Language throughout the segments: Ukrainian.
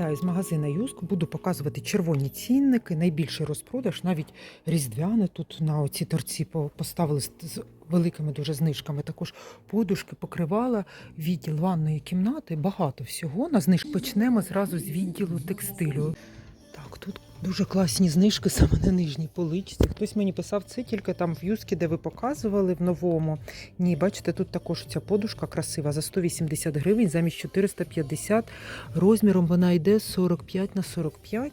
Вітаю з магазина Юск. Буду показувати червоні цінники, найбільший розпродаж, навіть різдвяне тут на оці торці поставили з великими дуже знижками. Також подушки, покривала, відділ ванної кімнати. Багато всього. На знижку почнемо зразу з відділу текстилю. Дуже класні знижки саме на нижній поличці. Хтось мені писав це тільки там в юскі, де ви показували в новому. Ні, бачите, тут також ця подушка красива за 180 гривень, замість 450. Розміром вона йде 45 на 45.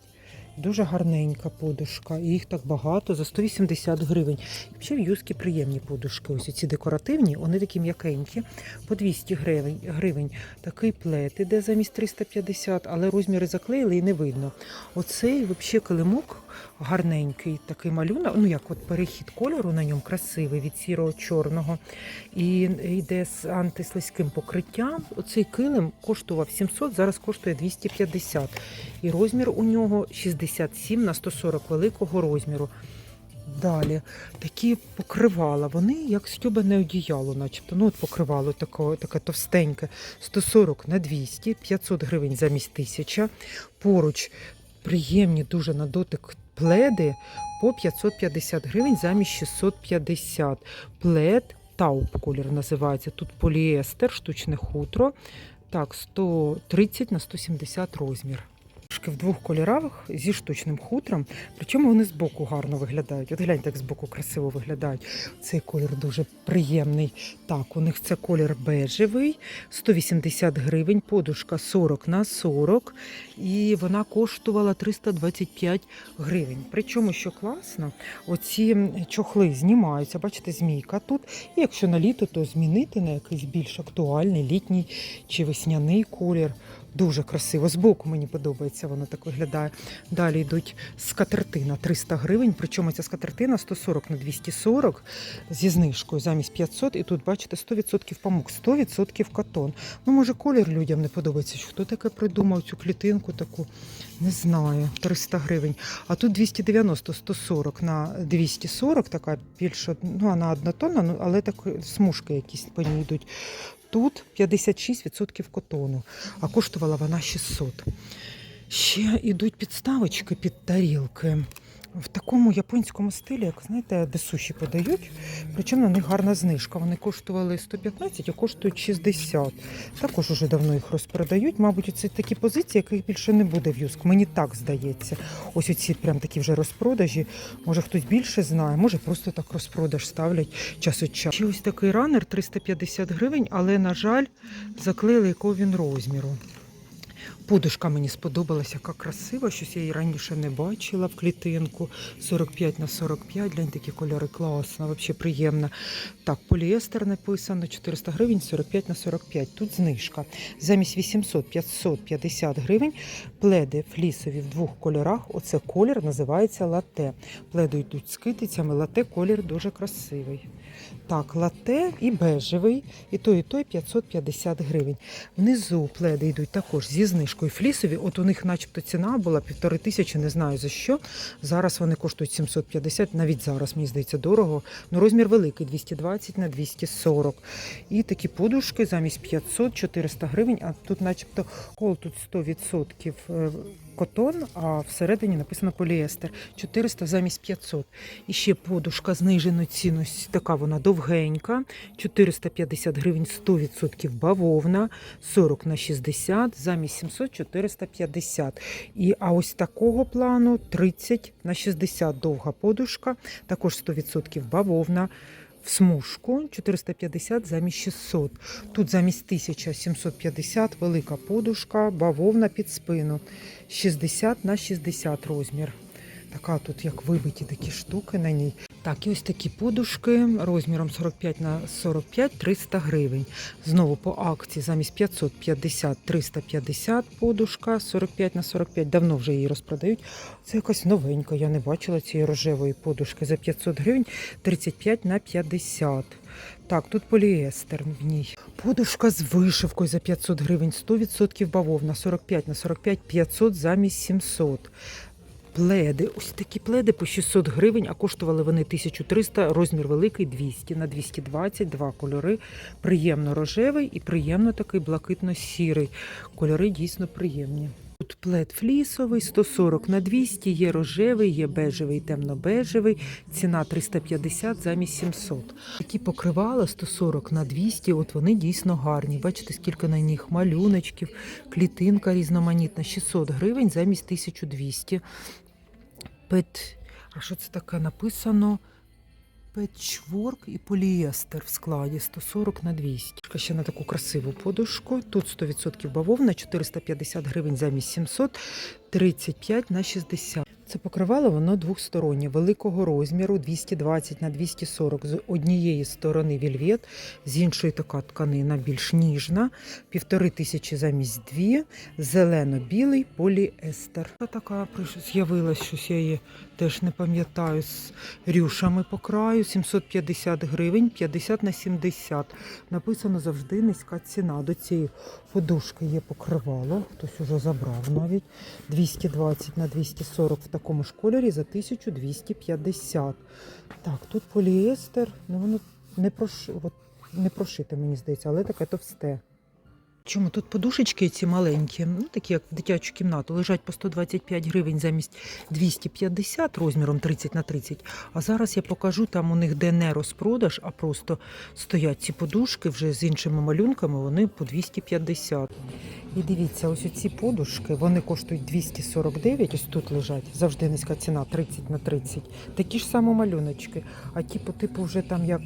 Дуже гарненька подушка. Їх так багато за 180 гривень. І ще в юзки приємні подушки. Ось ці декоративні, вони такі м'якенькі, по 200 гривень. гривень. Такий плет іде замість 350, але розміри заклеїли і не видно. Оцей взагалі килимок гарненький, такий малюнок. Ну як от перехід кольору на ньому красивий від сірого чорного. І йде з антислизьким покриттям. Оцей килим коштував 700, зараз коштує 250. І розмір у нього 67 на 140 великого розміру. Далі такі покривала, вони як стюбане одіяло, начебто. Ну, от покривало таке, таке товстеньке, 140 на 200, 500 гривень замість 1000. Поруч приємні дуже на дотик пледи по 550 гривень замість 650. Плед тауп колір називається. Тут поліестер, штучне хутро. Так, 130 на 170 розмір. В двох кольорах зі штучним хутром, причому вони збоку гарно виглядають. От гляньте, як збоку красиво виглядають. Цей колір дуже приємний. Так, у них це колір бежевий, 180 гривень, подушка 40 на 40, і вона коштувала 325 гривень. Причому, що класно, оці чохли знімаються, бачите, змійка тут. І якщо на літо, то змінити на якийсь більш актуальний літній чи весняний колір. Дуже красиво. Збоку мені подобається, воно так виглядає. Далі йдуть скатертина 300 гривень. Причому ця скатертина 140 на 240 зі знижкою замість 500. І тут, бачите, 100% памук, 100% катон. Ну, може, колір людям не подобається. Хто таке придумав цю клітинку таку? Не знаю, 300 гривень. А тут 290, 140 на 240, така більше, ну, вона однотонна, ну, але так смужки якісь по ній йдуть. Тут 56% котону, а коштувала вона 600. Ще йдуть підставочки під тарілки. В такому японському стилі, як знаєте, де суші подають, причому на них гарна знижка. Вони коштували 115, а коштують 60. Також уже давно їх розпродають. Мабуть, це такі позиції, яких більше не буде в юск. Мені так здається. Ось оці прям такі вже розпродажі. Може хтось більше знає, може просто так розпродаж ставлять час від часу. Ще ось такий ранер 350 гривень, але, на жаль, заклеїли якого він розміру. Подушка мені сподобалася, яка красива, щось я її раніше не бачила в клітинку. 45 на 45, глянь, такі кольори класна, взагалі приємна. Так, поліестер написано, 400 гривень, 45 на 45. Тут знижка. Замість 800 550 гривень. Пледи флісові в двох кольорах. Оце колір називається лате. Пледи йдуть з китицями, лате колір дуже красивий. Так, лате і бежевий, і той, і той 550 гривень. Внизу пледи йдуть також зі знижкою флісові. От у них, начебто, ціна була півтори тисячі, не знаю за що. Зараз вони коштують 750, навіть зараз, мені здається, дорого. Ну, розмір великий 220 на 240. І такі подушки замість 500 400 гривень, а тут, начебто, кол тут 100% е, котон, а всередині написано поліестер. 400 замість 500. І ще подушка зниженої цінності, така вона довгенька, 450 гривень, 100% бавовна, 40 на 60, замість 700 450. І, а ось такого плану 30 на 60 довга подушка, також 100% бавовна. В смужку 450 замість 600. Тут замість 1750 велика подушка, бавовна під спину. 60 на 60 розмір. Така тут як вибиті такі штуки на ній. Так, і ось такі подушки розміром 45 на 45 300 гривень. Знову по акції замість 550 350 подушка 45 на 45. Давно вже її розпродають. Це якась новенька. Я не бачила цієї рожевої подушки за 500 гривень 35 на 50. Так, тут поліестер в ній. Подушка з вишивкою за 500 гривень, 100% бавовна, 45 на 45, 500 замість 700. Пледи, ось такі пледи по 600 гривень, а коштували вони 1300, розмір великий 200 на 220, два кольори. Приємно рожевий і приємно такий блакитно-сірий. Кольори дійсно приємні. Тут плед флісовий, 140 на 200, є рожевий, є бежевий, темно-бежевий, ціна 350 замість 700. Такі покривала 140 на 200, от вони дійсно гарні. Бачите, скільки на них малюночків, клітинка різноманітна, 600 гривень замість 1200. Пет... А що це таке написано? Петчворк і поліестер в складі 140 на 200. Ще на таку красиву подушку. Тут 100% бавовна, 450 гривень замість 700, 35 на 60. Це покривало воно двохстороннє, великого розміру 220 на 240. З однієї сторони вільвет, з іншої така тканина більш ніжна, півтори тисячі замість дві, зелено-білий поліестер. Така з'явилась щось, я її теж не пам'ятаю, з рюшами по краю, 750 гривень, 50 на 70. Написано завжди низька ціна. До цієї подушки є покривало, хтось уже забрав навіть. 220 на 240 в такому ж кольорі за 1250. Так, тут поліестер, ну воно не, прошите, мені здається, але таке товсте. Чому тут подушечки ці маленькі, ну такі як в дитячу кімнату, лежать по 125 гривень замість 250 розміром 30 на 30. А зараз я покажу, там у них де не розпродаж, а просто стоять ці подушки вже з іншими малюнками, вони по 250. І дивіться, ось ці подушки, вони коштують 249, ось тут лежать, завжди низька ціна 30 на 30. Такі ж самі малюночки, а ті по типу вже там як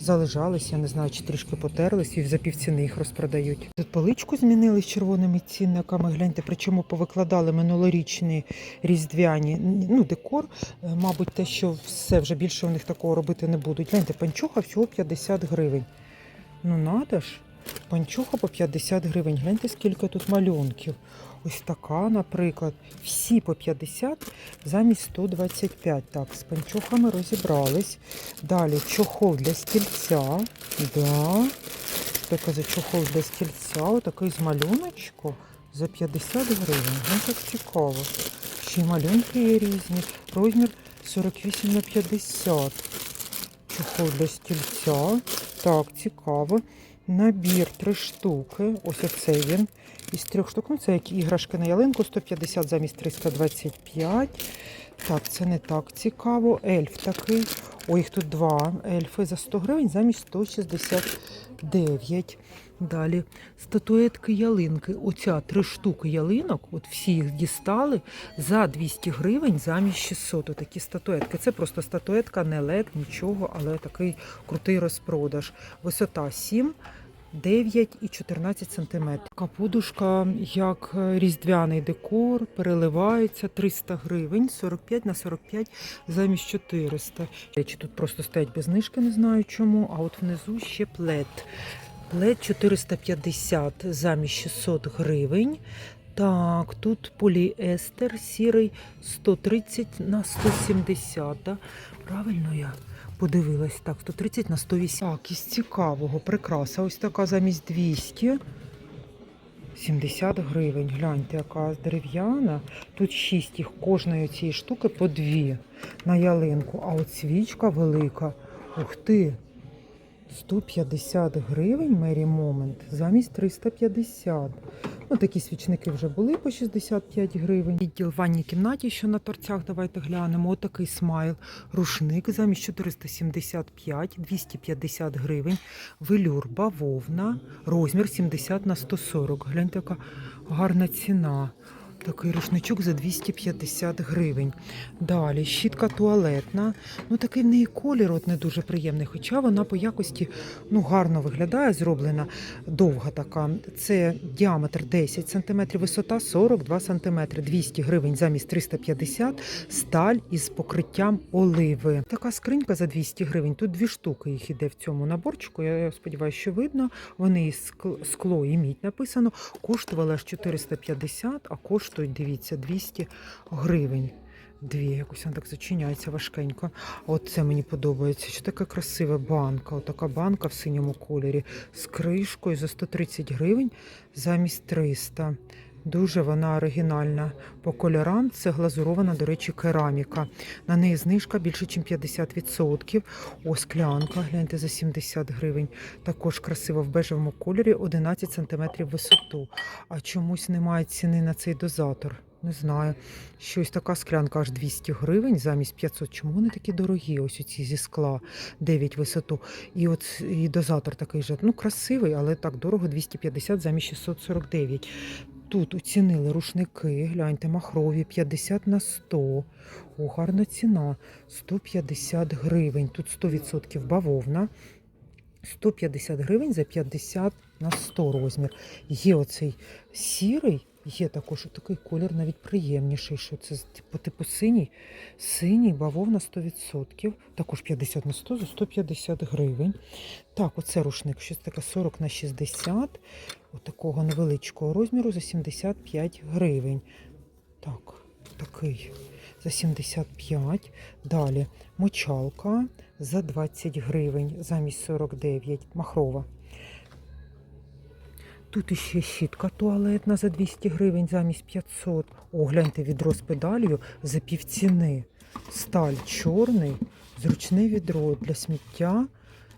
залежались, я не знаю, чи трішки потерлись і за півціни їх розпродають. Тут поличку змінили з червоними цінниками. Гляньте, причому повикладали минулорічні різдвяні ну, декор. Е, Мабуть, те, що все вже більше у них такого робити не будуть. Гляньте, панчоха всього 50 гривень. Ну надо ж. Панчоха по 50 гривень. Гляньте, скільки тут малюнків. Ось така, наприклад. Всі по 50 замість 125. Так, з панчохами розібрались. Далі чохол для стільця. Да. Що таке за чохол для стільця? Отакий з малюночку за 50 гривень. Ну так цікаво. Ще й малюнки є різні. Розмір 48 на 50. Чохол для стільця. Так, цікаво. Набір три штуки. Ось оцей він. Із трьох штук. Ну, це як іграшки на ялинку 150 замість 325. Так, це не так цікаво. Ельф такий. Ой, їх тут два ельфи за 100 гривень замість 169. Далі статуетки ялинки. Оця три штуки ялинок, от всі їх дістали за 200 гривень замість 600. Такі статуетки. Це просто статуетка, не лед, нічого, але такий крутий розпродаж. Висота 7. 9 і 14 сантиметрів. Така подушка, як е, різдвяний декор, переливається 300 гривень, 45 на 45 замість 400. Речі тут просто стоять без знижки, не знаю чому. А от внизу ще плед. Плед 450 замість 600 гривень. Так, тут поліестер сірий 130 на 170. Да? Правильно я подивилась. Так, 130 на 180. Так, із цікавого прикраса. Ось така замість 200. 70 гривень. Гляньте, яка дерев'яна. Тут 6 їх кожної цієї штуки по 2 на ялинку. А от свічка велика. Ух ти! 150 гривень Мері Момент замість 350. Ну, такі свічники вже були по 65 гривень. Відділ ванній кімнаті, що на торцях, давайте глянемо. Отакий смайл. Рушник замість 475, 250 гривень. Велюр, бавовна, розмір 70 на 140. Гляньте, яка гарна ціна. Такий рушничок за 250 гривень. Далі щітка туалетна. Ну такий в неї колір от не дуже приємний, хоча вона по якості ну, гарно виглядає, зроблена довга така. Це діаметр 10 см, висота 42 см, 200 гривень замість 350 сталь із покриттям оливи. Така скринька за 200 гривень. Тут дві штуки їх іде в цьому наборчику. Я сподіваюся, що видно. Вони із скло і мідь написано. Коштувала аж 450, а коштують, дивіться, 200 гривень. Дві, якось вона так зачиняється важкенько. От це мені подобається. Що така красива банка. Отака банка в синьому кольорі з кришкою за 130 гривень замість 300. Дуже вона оригінальна. По кольорам це глазурована, до речі, кераміка. На неї знижка більше, ніж 50%. О, склянка, гляньте, за 70 гривень. Також красиво в бежевому кольорі, 11 см висоту. А чомусь немає ціни на цей дозатор. Не знаю. Щось така склянка аж 200 гривень замість 500. Чому вони такі дорогі? Ось оці зі скла 9 висоту. І от і дозатор такий же, ну красивий, але так дорого 250 замість 649. Тут оцінили рушники, гляньте, махрові 50 на 100. О, гарна ціна. 150 гривень. Тут 100% бавовна. 150 гривень за 50 на 100 розмір. Є оцей сірий, є також такий колір навіть приємніший, що це по типу синій. Синій, бавовна 100%, також 50 на 100 за 150 гривень. Так, оце рушник, щось таке 40 на 60, отакого невеличкого розміру за 75 гривень. Так, такий за 75. Далі мочалка за 20 гривень замість 49, махрова. Тут іще щітка туалетна за 200 гривень замість 500. О, гляньте, відро з педалью за півціни. Сталь чорний, зручне відро для сміття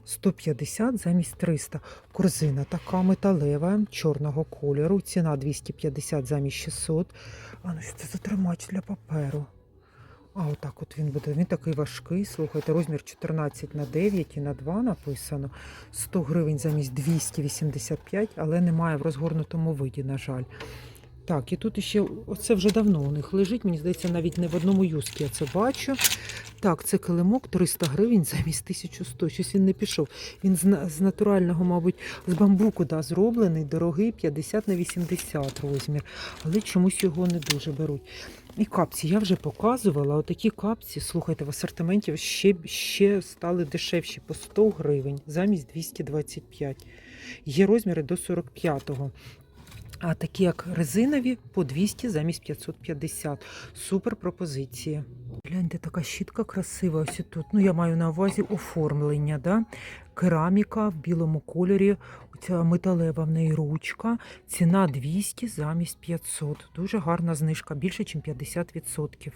150 замість 300. Корзина така металева, чорного кольору. Ціна 250 замість 600. А ну що це за тримач для паперу? А отак от він буде. Він такий важкий. Слухайте, розмір 14 на 9 і на 2 написано. 100 гривень замість 285, але немає в розгорнутому виді, на жаль. Так, і тут ще, оце вже давно у них лежить, мені здається, навіть не в одному юскі я це бачу. Так, це килимок 300 гривень замість 1100. Щось він не пішов. Він з, з натурального, мабуть, з бамбуку да, зроблений, дорогий, 50 на 80 розмір. Але чомусь його не дуже беруть. І капці я вже показувала. Отакі капці, слухайте, в асортименті ще, ще стали дешевші по 100 гривень замість 225. Є розміри до 45-го. А такі як резинові по 200 замість 550. Супер пропозиції. Гляньте, така щітка красива. Ось тут. Ну, я маю на увазі оформлення. Да? Кераміка в білому кольорі. Оця металева в неї ручка. Ціна 200 замість 500. Дуже гарна знижка, більше, ніж 50%.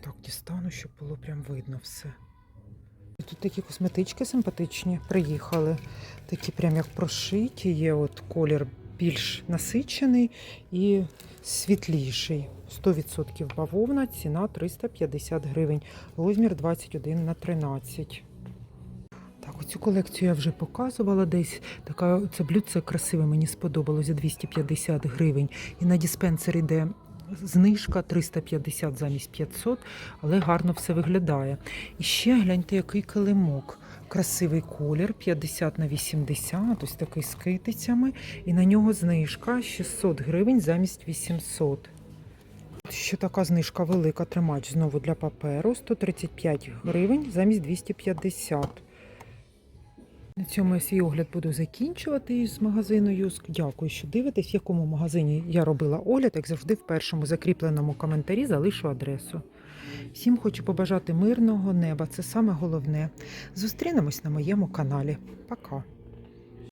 Так, дістану, щоб було прям видно все. Тут такі косметички симпатичні приїхали. Такі прям як прошиті. Є от колір більш насичений і світліший. 100% бавовна, ціна 350 гривень. Розмір 21 на 13. Так, оцю колекцію я вже показувала десь. Така це блюдце красиве, мені сподобалось за 250 гривень. І на диспенсер іде знижка 350 замість 500, але гарно все виглядає. І ще гляньте, який килимок. Красивий колір 50 на 80, ось такий з китицями. І на нього знижка 600 гривень замість 800. Ще така знижка велика тримач знову для паперу 135 гривень замість 250. На цьому я свій огляд буду закінчувати із магазину Юск. Дякую, що дивитесь, в якому магазині я робила огляд, як завжди, в першому закріпленому коментарі залишу адресу. Всім хочу побажати мирного неба, це саме головне. Зустрінемось на моєму каналі. Пока!